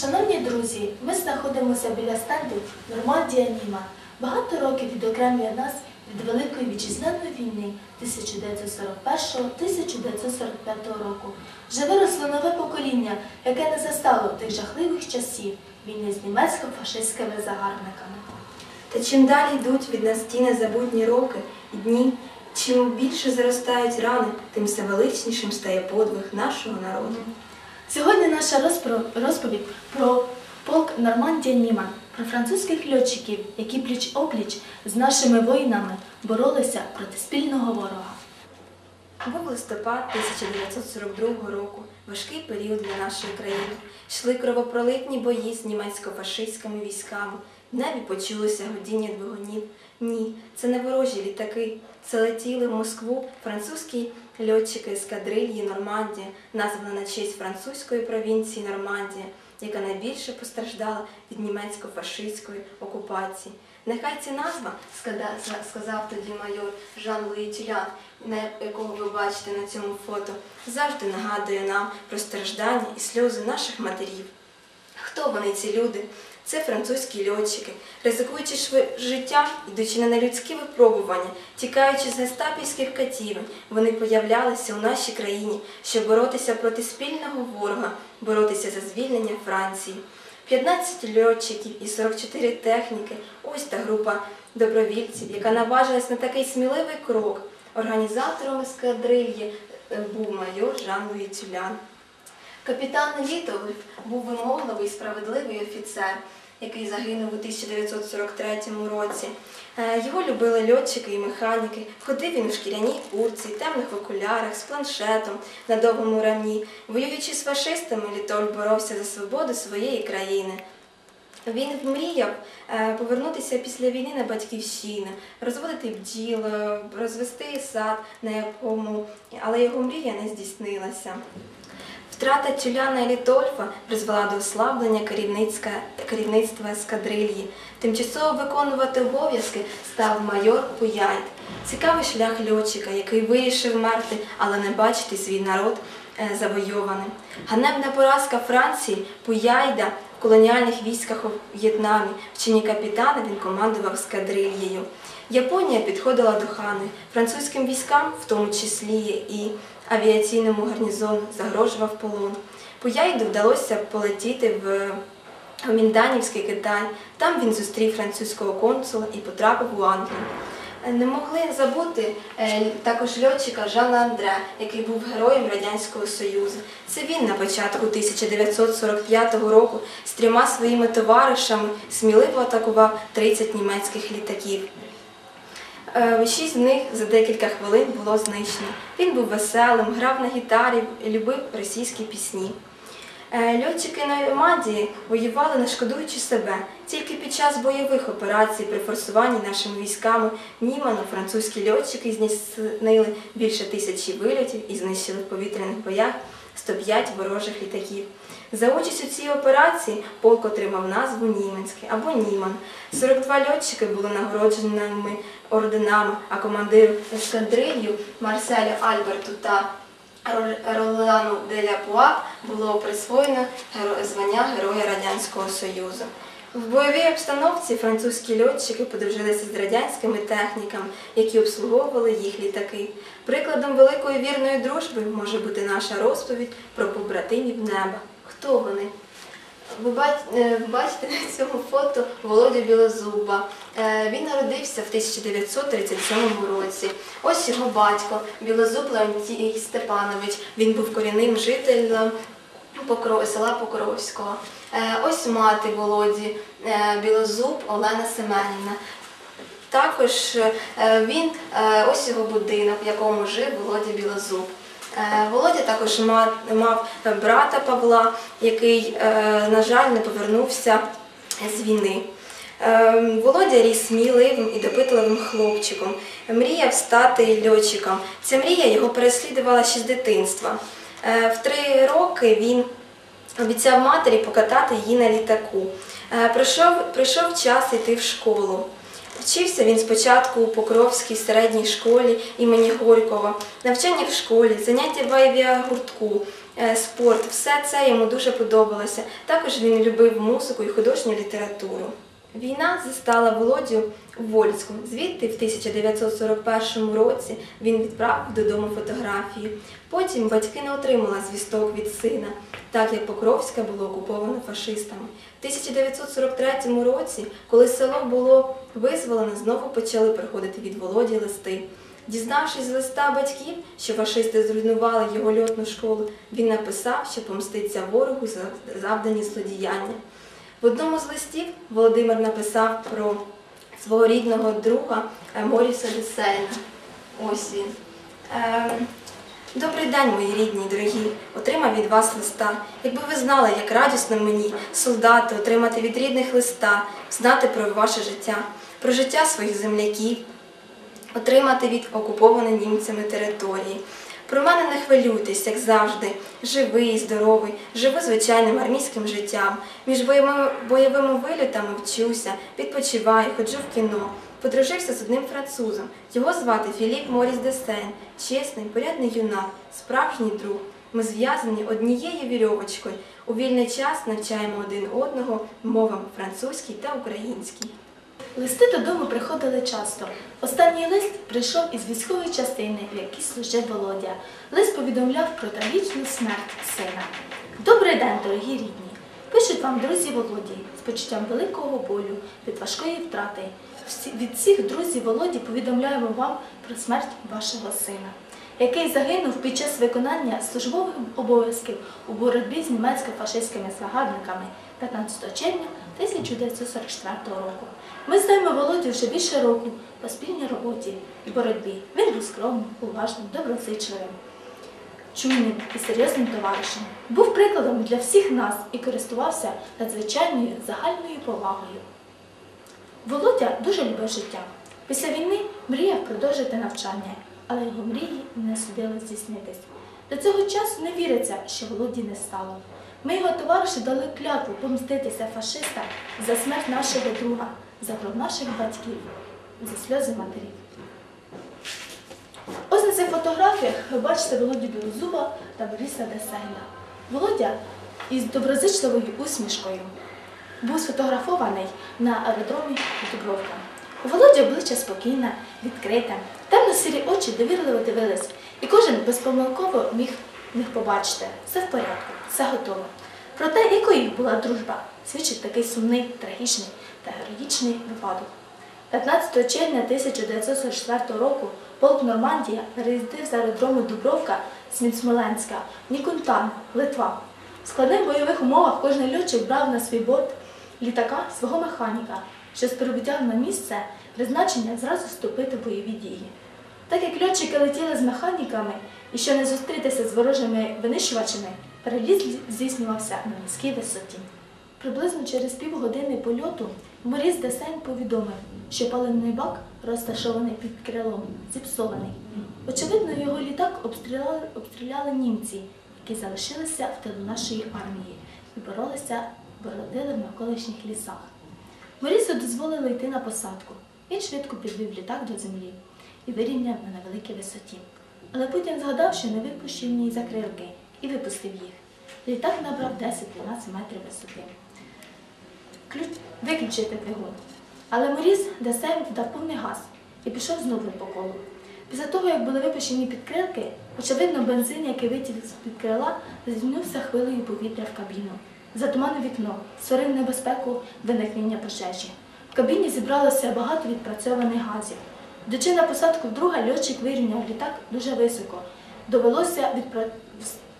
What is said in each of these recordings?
Шановні друзі, ми знаходимося біля стенду Нормандія Німа. Багато років відокремлює нас від Великої вітчизняної війни 1941-1945 року. Вже виросло нове покоління, яке не застало тих жахливих часів війни з німецько-фашистськими загарбниками. Та чим далі йдуть від нас ті незабутні роки і дні, чим більше заростають рани, тим все величнішим стає подвиг нашого народу. Сьогодні наша розповідь про полк Нормандія Німан, про французьких льотчиків, які пліч-опліч з нашими воїнами боролися проти спільного ворога. Був листопад 1942 року, важкий період для нашої країни. Йшли кровопролитні бої з німецько-фашистськими військами. Небі почулося годіння двигунів. Ні, це не ворожі літаки. Це летіли в Москву французькі льотчики ескадрильї Нормандія, названа на честь французької провінції Нормандія, яка найбільше постраждала від німецько-фашистської окупації. Нехай ця назва, сказав тоді майор Жан-Луї Тюлян, на якого ви бачите на цьому фото, завжди нагадує нам про страждання і сльози наших матерів. Хто вони, ці люди? Це французькі льотчики, ризикуючи життям, йдучи на нелюдські випробування, тікаючи з гестапівських катівень, вони появлялися у нашій країні, щоб боротися проти спільного ворога, боротися за звільнення Франції. 15 льотчиків і 44 техніки. Ось та група добровільців, яка наважилась на такий сміливий крок. Організатором ескадрильї був майор Жан-Луї Тюлян. Капітан Літових був вимогливий, справедливий офіцер, який загинув у 1943 році. Е, Його любили льотчики і механіки. Ходив він у шкіряній курці, темних окулярах, з планшетом на довгому рамні. Воюючи з фашистами, Літоль боровся за свободу своєї країни. Він мріяв е, повернутися після війни на батьківщину, розводити бджіл, розвести сад, на якому, але його мрія не здійснилася. Втрата Тюляна і призвела до ослаблення керівництва ескадрильї. Тимчасово виконувати обов'язки став майор Пуяйт. Цікавий шлях льотчика, який вирішив мерти, але не бачити свій народ е, завойованим. Ганебна поразка Франції Пуяйда в колоніальних військах у В'єтнамі. В чині капітана він командував ескадрильєю. Японія підходила до Хани. Французьким військам, в тому числі і авіаційному гарнізону, загрожував полон. Пуяйду вдалося полетіти в Гомінданівський Китай. Там він зустрів французького консула і потрапив у Англію. Е, Не могли забути е, також льотчика Жана Андре, який був героєм Радянського Союзу. Це він на початку 1945 року з трьома своїми товаришами сміливо атакував 30 німецьких літаків. Е, Шість з них за декілька хвилин було знищено. Він був веселим, грав на гітарі, любив російські пісні. Е, Льотчики на Нормандії воювали не шкодуючи себе. Тільки під час бойових операцій при форсуванні нашими військами Німану французькі льотчики здійснили більше тисячі вильотів і знищили в повітряних боях 105 ворожих літаків. За участь у цій операції полк отримав назву Німецький або Німан. 42 льотчики були нагородженими орденами, а командиру ескадрилью Марселю Альберту та Ро- Ролану Деля Пуа було присвоєно звання Героя Радянського Союзу. В бойовій обстановці французькі льотчики подружилися з радянськими техніками, які обслуговували їх літаки. Прикладом великої вірної дружби може бути наша розповідь про побратимів неба. Хто вони? Ви е, бачите на цьому фото Володю Білозуба. Е, Він народився в 1937 році. Ось його батько Білозуб Леонтій Степанович. Він був корінним жителем Покро- села Покровського. Е, Ось мати Володі е, Білозуб Олена Семенівна. Також е, він, ось його будинок, в якому жив Володя Білозуб. Володя також мав брата Павла, який, на жаль, не повернувся з війни. Володя ріс сміливим і допитливим хлопчиком, мріяв стати льотчиком. Ця мрія його переслідувала ще з дитинства. Е, В три роки він обіцяв матері покатати її на літаку. Е, Прийшов, прийшов час йти в школу. Вчився він спочатку у Покровській середній школі імені Горького, навчання в школі, заняття в авіагуртку, е, спорт. Все це йому дуже подобалося. Також він любив музику і художню літературу. Війна застала Володю у Вольську. Звідти в 1941 році він відправив додому фотографії. Потім батьки не отримали звісток від сина, так як Покровська було окуповано фашистами. В 1943 році, коли село було визволено, знову почали приходити від Володі листи. Дізнавшись з листа батьків, що фашисти зруйнували його льотну школу, він написав, що помститься ворогу за завдані злодіяння. В одному з листів Володимир написав про свого рідного друга е, Моріса Десейна. Ось він. Е, Добрий день, мої рідні, дорогі. Отримав від вас листа. Якби ви знали, як радісно мені, солдати, отримати від рідних листа, знати про ваше життя, про життя своїх земляків, отримати від окупованої німцями території. Про мене не хвилюйтесь, як завжди. Живий, здоровий, живу звичайним армійським життям. Між бойовими, бойовими вилітами вчуся, відпочиваю, ходжу в кіно. Подружився з одним французом. Його звати Філіп Моріс Десен. Чесний, порядний юнак, справжній друг. Ми зв'язані однією вірьовочкою. У вільний час навчаємо один одного мовам французькій та українській. Листи додому приходили часто. Останній лист прийшов із військової частини, в якій служив Володя. Лист повідомляв про трагічну смерть сина. Добрий день, дорогі рідні! Пишуть вам друзі Володі з почуттям великого болю від важкої втрати. Від всіх друзів Володі повідомляємо вам про смерть вашого сина, який загинув під час виконання службових обов'язків у боротьбі з німецько-фашистськими загарбниками 15 червня 1944 року. Ми знаємо Володю вже більше року по спільній роботі і боротьбі. Він був скромним, уважним, доброзичливим, чуйним і серйозним товаришем. Був прикладом для всіх нас і користувався надзвичайною загальною повагою. Володя дуже любив життя. Після війни мріяв продовжити навчання, але його мрії не судили здійснитись. До цього часу не віриться, що Володі не стало. Ми його товариші дали клятву помститися фашистам за смерть нашого друга, за кров наших батьків, за сльози матерів. Ось на цих фотографіях ви бачите Володю Білозуба та Бориса Десейна. Володя із доброзичливою усмішкою був сфотографований на аеродромі Дубровка. У Володі обличчя спокійне, відкрите, темно-сірі очі довірливо дивились, і кожен безпомилково міг них побачити. Все в порядку, все готово. Про те, якою їх була дружба, свідчить такий сумний, трагічний та героїчний випадок. 15 червня 1944 року полк Нормандія переїздив з аеродрому Дубровка з Смоленська Нікунтан, Литва. В складних бойових умовах кожен льотчик брав на свій борт літака свого механіка, що з прибуттям на місце призначення зразу вступити в бойові дії. Так як льотчики летіли з механіками і що не зустрітися з ворожими винищувачами, переліт здійснювався на низькій висоті. Приблизно через півгодини польоту Моріс Десень повідомив, що паливний бак, розташований під крилом, зіпсований. Очевидно, його літак обстріляли, обстріляли німці, які залишилися в тилу нашої армії і боролися, бородили в навколишніх лісах. Морісу дозволили йти на посадку. Він швидко підвів літак до землі і вирівняв на невеликій висоті. Але потім згадав, що не випущив ні закрилки і випустив їх. Літак набрав 10-12 метрів висоти. Ключ виключити двигун. Але Моріс Десем дав повний газ і пішов знову по колу. Після того, як були випущені підкрилки, очевидно, бензин, який витік з-під крила, зізнувся хвилею повітря в кабіну. Затуманив вікно, створив небезпеку виникнення пожежі. Кабіні зібралося багато відпрацьованих газів. Йдучи на посадку вдруге, льотчик вирівняв літак дуже високо. Довелося, відпра...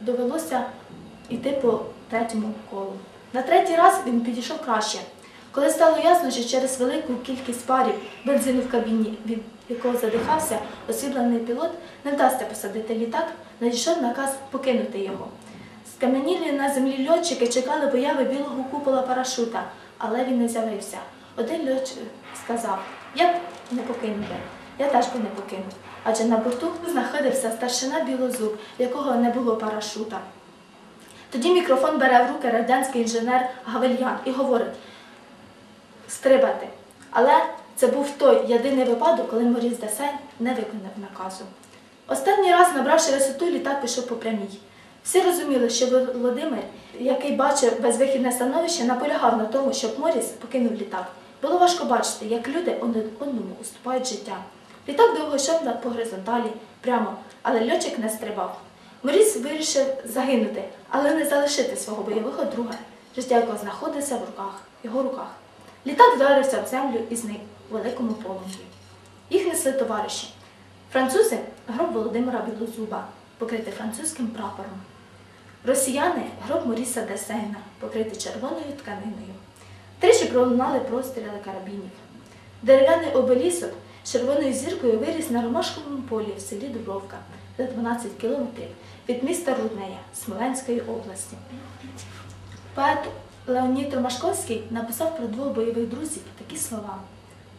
Довелося йти по третьому колу. На третій раз він підійшов краще. Коли стало ясно, що через велику кількість парів бензину в кабіні, від якого задихався освіблений пілот, не вдасться посадити літак, надійшов наказ покинути його. Скам'янілі на землі льотчики чекали появи білого купола парашута, але він не з'явився. Один льотчик сказав, я б не покинув. Я теж би не покинув. Адже на борту знаходився старшина білозуб, в якого не було парашута. Тоді мікрофон бере в руки радянський інженер Гавельян і говорить стрибати. Але Це був той єдиний випадок, коли Моріс Десен не виконав наказу. Останній раз, набравши висоту, літак пішов по прямій. Всі розуміли, що Володимир, який бачив безвихідне становище, наполягав на тому, щоб Моріс покинув літак. Було важко бачити, як люди одному уступають життя. Літак довго йшов по горизонталі, прямо, але льотчик не стрибав. Моріс вирішив загинути, але не залишити свого бойового друга, життя якого знаходиться в руках, його руках. Літак вдарився в землю і зник у великому полум'ї. Їх несли товариші. Французи гроб Володимира Білозуба, покритий французьким прапором. Росіяни гроб Моріса Десейна, покритий червоною тканиною. Тричі пролунали простріли карабінів. Дерев'яний обелісок з червоною зіркою виріс на Ромашковому полі в селі Дубровка за 12 кілометрів від міста Руднея Смоленської області. Поет Леонід Ромашковський написав про двох бойових друзів такі слова.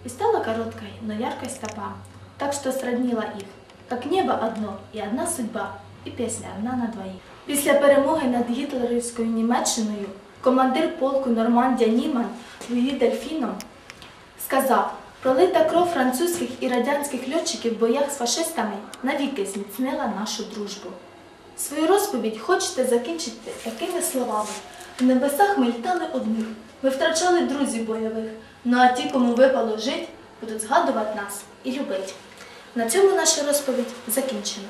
«И стала короткой, но яркой стопа, так что сроднила их, как небо одно и одна судьба, і пісня одна на двоїх. Після перемоги над гітлерівською Німеччиною командир полку Нормандія Німан Луї Дельфіном сказав, пролита кров французьких і радянських льотчиків в боях з фашистами навіки зміцнила нашу дружбу. Свою розповідь хочете закінчити такими словами. В небесах ми літали одних, ми втрачали друзів бойових, ну а ті, кому випало жить, будуть згадувати нас і любити. На цьому наша розповідь закінчена.